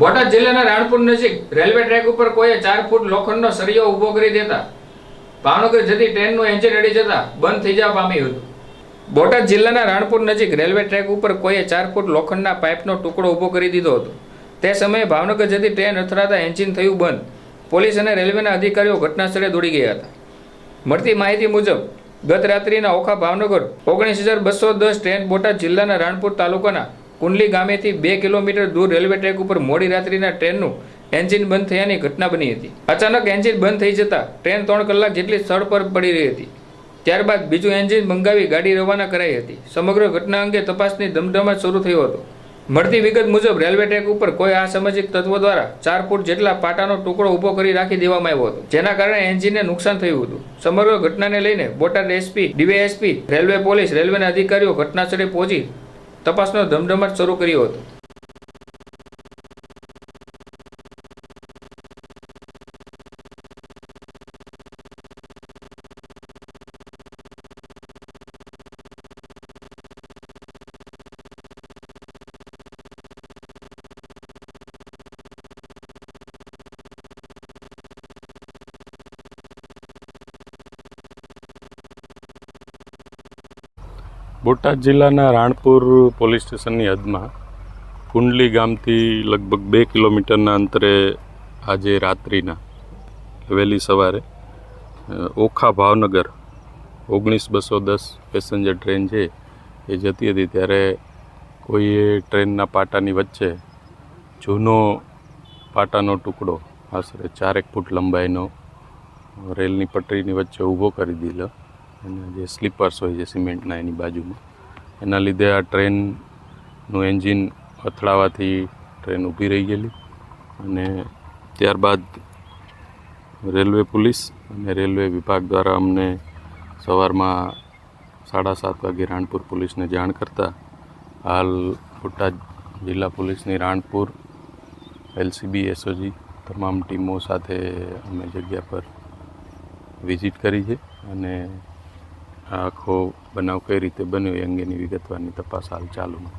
બોટાદ જિલ્લાના રાણપુર નજીક railway track ઉપર કોઈએ ચાર ફૂટ લોખંડનો સરિયો ઊભો કરી દેતા ભાવનગર જતી ટ્રેનનું એન્જિન અડી જતા બંધ થઈ જવા પામ્યું હતું. બોટાદ જિલ્લાના રાણપુર નજીક રેલવે ટ્રેક ઉપર કોઈએ ચાર ફૂટ લોખંડના પાઇપનો ટુકડો ઊભો કરી દીધો હતો. તે સમયે ભાવનગર જતી ટ્રેન અથડાતા એન્જિન થયું બંધ. પોલીસ અને રેલવેના અધિકારીઓ ઘટનાસ્થળે દોડી ગયા હતા. મળતી માહિતી મુજબ, ગત રાત્રિના ઓખા ભાવનગર ઓગણીસ હજાર બસો દસ ટ્રેન બોટાદ જિલ્લાના રાણપુર તાલુકાના કુંડલી ગામેથી બે કિલોમીટર દૂર રેલવે ટ્રેક ઉપર મોડી રાત્રિના ટ્રેનનું એન્જિન બંધ થયાની ઘટના બની હતી. અચાનક એન્જિન બંધ થઈ જતા ટ્રેન ત્રણ કલાક જેટલી સ્થળ પર પડી રહી હતી. ત્યારબાદ બીજું એન્જિન મંગાવી ગાડી રવાના કરાઈ હતી. સમગ્ર ઘટના અંગે તપાસની ધમધમાટ શરૂ થયો હતો. મળતી વિગત મુજબ રેલવે ટ્રેક ઉપર કોઈ અસામાજિક તત્વો દ્વારા ચાર ફૂટ જેટલા પાટાનો ટુકડો ઊભો કરી રાખી દેવામાં આવ્યો હતો, જેના કારણે એન્જિનને નુકસાન થયું હતું. સમગ્ર ઘટનાને લઈને Botad SP, DYSP, railway police, રેલવેના અધિકારીઓ ઘટનાસ્થળે પહોંચી તપાસનો ધમધમાટ શરૂ કર્યો હતો. બોટાદ જિલ્લાના રાણપુર પોલીસ સ્ટેશનની હદમાં કુંડલી ગામથી લગભગ બે કિલોમીટરના અંતરે આજે રાત્રિના, વહેલી સવારે ઓખા ભાવનગર, ઓગણીસ બસો દસ પેસેન્જર ટ્રેન છે, એ જતી હતી ત્યારે કોઈએ ટ્રેનના પાટાની વચ્ચે જૂનો પાટાનો ટુકડો, આશરે ચારેક ફૂટ લંબાઈનો, રેલની પટરીની વચ્ચે ઊભો કરી દીધો અને જે સ્લીપર્સ હોય છે સિમેન્ટના એની બાજુમાં, એના લીધે આ ટ્રેનનું એન્જિન અથડાવાથી ટ્રેન ઊભી રહી ગયેલી અને ત્યારબાદ રેલવે પોલીસ અને રેલવે વિભાગ દ્વારા અમને સવારમાં સાડા સાત વાગે રાણપુર પોલીસને જાણ કરતાં હાલ બોટાદ જિલ્લા પોલીસની રાણપુર, એલસીબી, એસઓજી તમામ ટીમો સાથે અમે જગ્યા પર વિઝિટ કરી છે અને આખો બનાવ કઈ રીતે બન્યો એ અંગેની વિગતવારની તપાસ હાલ ચાલુમાં.